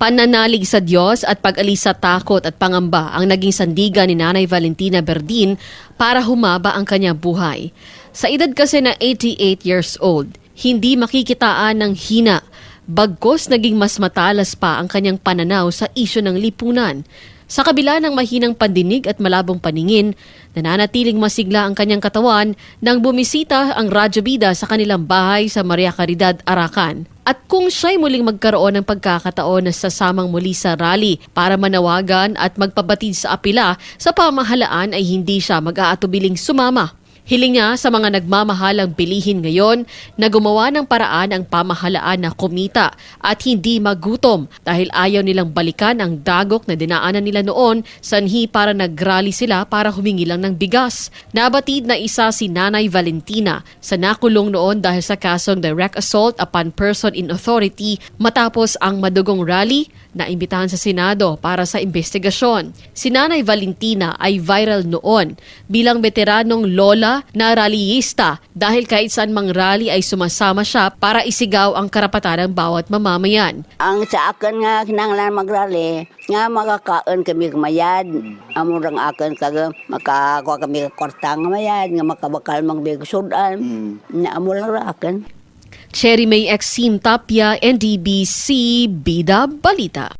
Pananalig sa Diyos at pag-alis sa takot at pangamba ang naging sandigan ni Nanay Valentina Berdin para humaba ang kanyang buhay. Sa edad kasi na 88 years old, hindi makikitaan ng hina. Bagkos naging mas matalas pa ang kanyang pananaw sa isyo ng lipunan. Sa kabila ng mahinang pandinig at malabong paningin, nananatiling masigla ang kanyang katawan nang bumisita ang Radyo Bida sa kanilang bahay sa Maria Caridad, Aracan. At kung siya'y muling magkaroon ng pagkakataon na sasamang muli sa rally para manawagan at magpabatid sa apila sa pamahalaan ay hindi siya mag-aatubiling sumama. Hiling niya sa mga nagmamahalang bilihin ngayon na gumawa ng paraan ang pamahalaan na kumita at hindi magutom dahil ayaw nilang balikan ang dagok na dinaanan nila noon sanhi para nagrally sila para humingi lang ng bigas. Nabatid na isa si Nanay Valentina sa nakulong noon dahil sa kasong direct assault upon person in authority matapos ang madugong rally na imbitahan sa Senado para sa investigasyon. Si Nanay Valentina ay viral noon bilang veteranong lola na rallyista dahil kahit saan mang rally ay sumasama siya para isigaw ang karapatan ng bawat mamamayan. Ang sa akin nga kinanglan magrali, nga makakaon kami kamayad. Amo rang akin kaga makakuha kami ka kwarta nga mayad, nga makabakal magbig sudan. Na amo lang ra akin. Cherry May Exim Tapia, NDBC, Bida Balita.